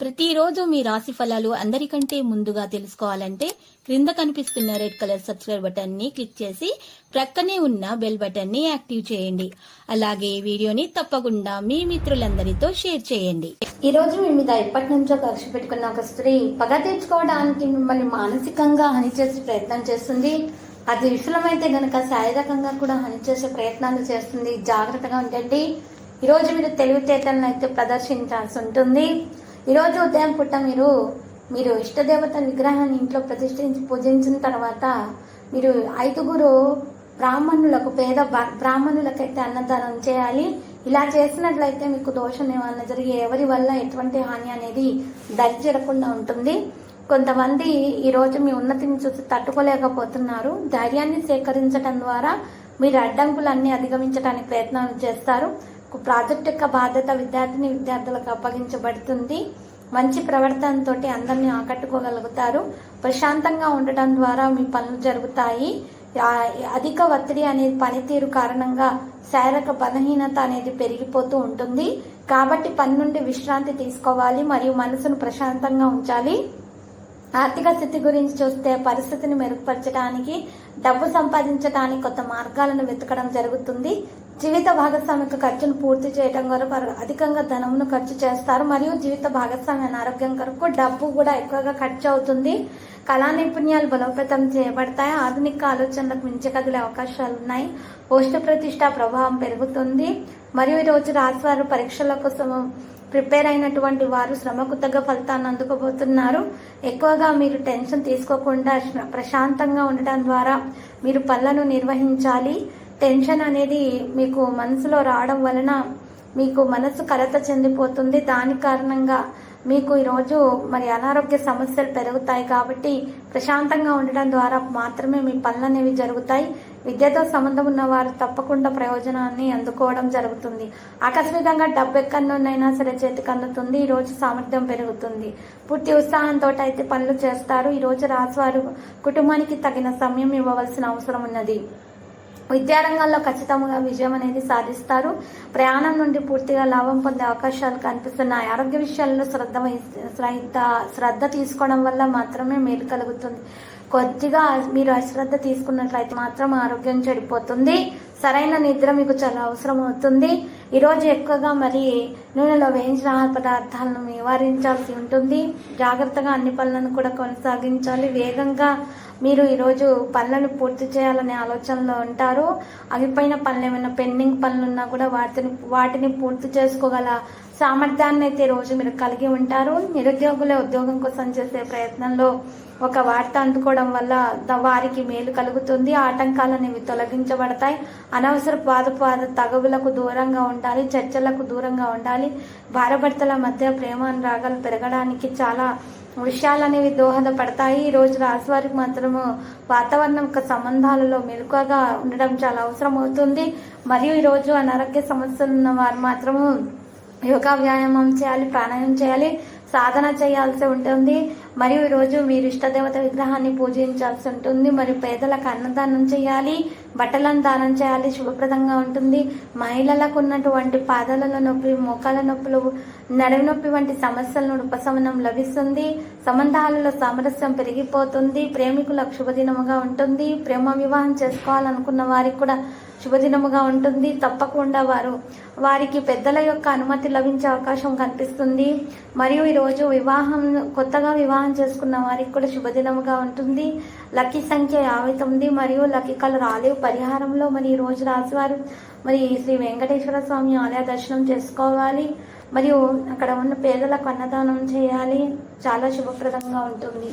ప్రతిరోజు మీ రాశి ఫలాలు అందరికంటే ముందుగా తెలుసుకోవాలంటే క్రింద కనిపిస్తున్న రెడ్ కలర్ సబ్స్క్రైబ్ బటన్ని క్లిక్ చేసి ప్రక్కనే ఉన్న బెల్ బటన్ని యాక్టివ్ చేయండి. అలాగే ఈ వీడియోని తప్పకుండా మీ మిత్రులందరితో షేర్ చేయండి. ఈ రోజు మీ మీద ఎప్పటి నుంచో ఖర్చు పెట్టుకున్న ఒక స్త్రీ పగ తీర్చుకోవడానికి మిమ్మల్ని మానసికంగా హాని చేసే ప్రయత్నం చేస్తుంది. అది విఫలమైతే గనక శారీరకంగా కూడా హాని చేసే ప్రయత్నాలు చేస్తుంది. జాగ్రత్తగా ఉండండి. ఈ రోజు మీరు తెలివితేటలను అయితే ప్రదర్శించాల్సి ఉంటుంది. ఈరోజు ఉదయం పూట మీరు మీరు ఇష్టదేవత విగ్రహాన్ని ఇంట్లో ప్రతిష్ఠించి పూజించిన తర్వాత మీరు ఐదుగురు బ్రాహ్మణులకు పేద బ్రాహ్మణులకైతే అన్నదానం చేయాలి. ఇలా చేసినట్లయితే మీకు దోషం ఏమన్నా జరిగి ఎవరి వల్ల ఎటువంటి హాని అనేది దరిచేరకుండా ఉంటుంది. కొంతమంది ఈరోజు మీ ఉన్నతిని చూసి తట్టుకోలేకపోతున్నారు. ధైర్యాన్ని సేకరించడం ద్వారా మీరు అడ్డంకులన్నీ అధిగమించడానికి ప్రయత్నాలు చేస్తారు. ప్రాజెక్ట్ యొక్క బాధ్యత విద్యార్థిని విద్యార్థులకు అప్పగించబడుతుంది. మంచి ప్రవర్తనతో అందరినీ ఆకట్టుకోగలుగుతారు. ప్రశాంతంగా ఉండటం ద్వారా మీ పనులు జరుగుతాయి. అధిక ఒత్తిడి అనేది పనితీరు కారణంగా శారీరక బలహీనత అనేది పెరిగిపోతూ ఉంటుంది. కాబట్టి పని నుండి విశ్రాంతి తీసుకోవాలి మరియు మనసును ప్రశాంతంగా ఉంచాలి. ఆర్థిక స్థితి గురించి చూస్తే పరిస్థితిని మెరుగుపరచడానికి డబ్బు సంపాదించడానికి కొత్త మార్గాలను వెతకడం జరుగుతుంది. జీవిత భాగస్వామిక ఖర్చును పూర్తి చేయడం కొరకు వారు అధికంగా ధనమును ఖర్చు చేస్తారు. మరియు జీవిత భాగస్వామి అనారోగ్యం కొరకు డబ్బు కూడా ఎక్కువగా ఖర్చు అవుతుంది. కళా నైపుణ్యాలు బలోపేతం చేయబడతాయి. ఆధునిక ఆలోచనలకు మించి కదిలే అవకాశాలు ఉన్నాయి. పోస్ట్ ప్రతిష్ట ప్రభావం పెరుగుతుంది. మరియు ఈరోజు రోజు పరీక్షల కోసం ప్రిపేర్ అయినటువంటి వారు శ్రమకు తగ్గ ఫలితాన్ని అందుకోబోతున్నారు. ఎక్కువగా మీరు టెన్షన్ తీసుకోకుండా ప్రశాంతంగా ఉండటం ద్వారా మీరు పనులను నిర్వహించాలి. టెన్షన్ అనేది మీకు మనసులో రావడం వలన మీకు మనసు కలత చెందిపోతుంది. దాని కారణంగా మీకు ఈరోజు మరి అనారోగ్య సమస్యలు పెరుగుతాయి కాబట్టి ప్రశాంతంగా ఉండడం ద్వారా మాత్రమే మీ పనులు అనేవి జరుగుతాయి. విద్యతో సంబంధం ఉన్న వారు తప్పకుండా ప్రయోజనాన్ని అందుకోవడం జరుగుతుంది. ఆకస్మికంగా డబ్బు ఎక్కడి సరే చేతికి అందుతుంది. ఈ రోజు సామర్థ్యం పెరుగుతుంది. పూర్తి ఉత్సాహంతో అయితే పనులు చేస్తారు. ఈ రోజు రాశివారు కుటుంబానికి తగిన సమయం ఇవ్వవలసిన అవసరం ఉన్నది. విద్యారంగంలో ఖచ్చితంగా విజయం అనేది సాధిస్తారు. ప్రయాణం నుండి పూర్తిగా లాభం పొందే అవకాశాలు కనిపిస్తున్నాయి. ఆరోగ్య విషయాల్లో శ్రద్ధ శ్రద్ధ శ్రద్ధ తీసుకోవడం వల్ల మాత్రమే మేలు కలుగుతుంది. కొద్దిగా మీరు అశ్రద్ధ తీసుకున్నట్లయితే మాత్రం ఆరోగ్యం చెడిపోతుంది. సరైన నిద్ర మీకు చాలా అవసరం అవుతుంది. ఈరోజు ఎక్కువగా మరి నూనెలో వేయించిన ఆహార పదార్థాలను నివారించాల్సి ఉంటుంది. జాగ్రత్తగా అన్ని పనులను కూడా కొనసాగించాలి. వేగంగా మీరు ఈరోజు పనులను పూర్తి చేయాలనే ఆలోచనలో ఉంటారు. అగిపోయిన పనులు ఏమైనా పెండింగ్ పనులు ఉన్నా కూడా వాటిని వాటిని పూర్తి చేసుకోగల సామర్థ్యాన్ని అయితే ఈరోజు రోజు మీరు కలిగి ఉంటారు. నిరుద్యోగులే ఉద్యోగం కోసం చేసే ప్రయత్నంలో ఒక వార్త అందుకోవడం వల్ల వారికి మేలు కలుగుతుంది. ఆటంకాలు అనేవి తొలగించబడతాయి. అనవసర పాదపాద తగవులకు దూరంగా ఉండాలి. చర్చలకు దూరంగా ఉండాలి. భార్యాభర్తల మధ్య ప్రేమ అనురాగాలు పెరగడానికి చాలా విషయాలు అనేవి దోహదపడతాయి. ఈ రోజు రాశి వారికి మాత్రము వాతావరణం యొక్క సంబంధాలలో మెలుకగా ఉండడం చాలా అవసరం అవుతుంది మరియు ఈ రోజు అనారోగ్య సమస్యలు ఉన్న వారు మాత్రము యోగా వ్యాయామం చేయాలి ప్రాణాయామం చేయాలి సాధన చేయాల్సి ఉంటుంది. మరియు ఈరోజు మీరు ఇష్టదేవత విగ్రహాన్ని పూజించాల్సి ఉంటుంది. మరియు పేదలకు అన్నదానం చేయాలి బట్టలను దానం చేయాలి శుభప్రదంగా ఉంటుంది. మహిళలకు ఉన్నటువంటి పాదాలలో నొప్పి మోకాల నొప్పులు నడుము నొప్పి వంటి సమస్యల నుండి ఉపశమనం లభిస్తుంది. సంబంధాలలో సామరస్యం పెరిగిపోతుంది. ప్రేమికులకు శుభదినముగా ఉంటుంది. ప్రేమ వివాహం చేసుకోవాలనుకున్న వారికి కూడా శుభదినముగా ఉంటుంది. తప్పకుండా వారు వారికి పెద్దల యొక్క అనుమతి లభించే అవకాశం కనిపిస్తుంది. మరియు ఈరోజు వివాహం కొత్తగా వివాహం చేసుకున్న వారికి కూడా శుభదినముగా ఉంటుంది. లక్కీ సంఖ్య యాభై తొమ్మిది మరియు లక్కీ కలర్ రాలేవు పరిహారంలో మరి ఈ రోజు రాశివారు మరి శ్రీ వెంకటేశ్వర స్వామి ఆలయ దర్శనం చేసుకోవాలి. మరియు అక్కడ ఉన్న పేదలకు అన్నదానం చేయాలి. చాలా శుభప్రదంగా ఉంటుంది.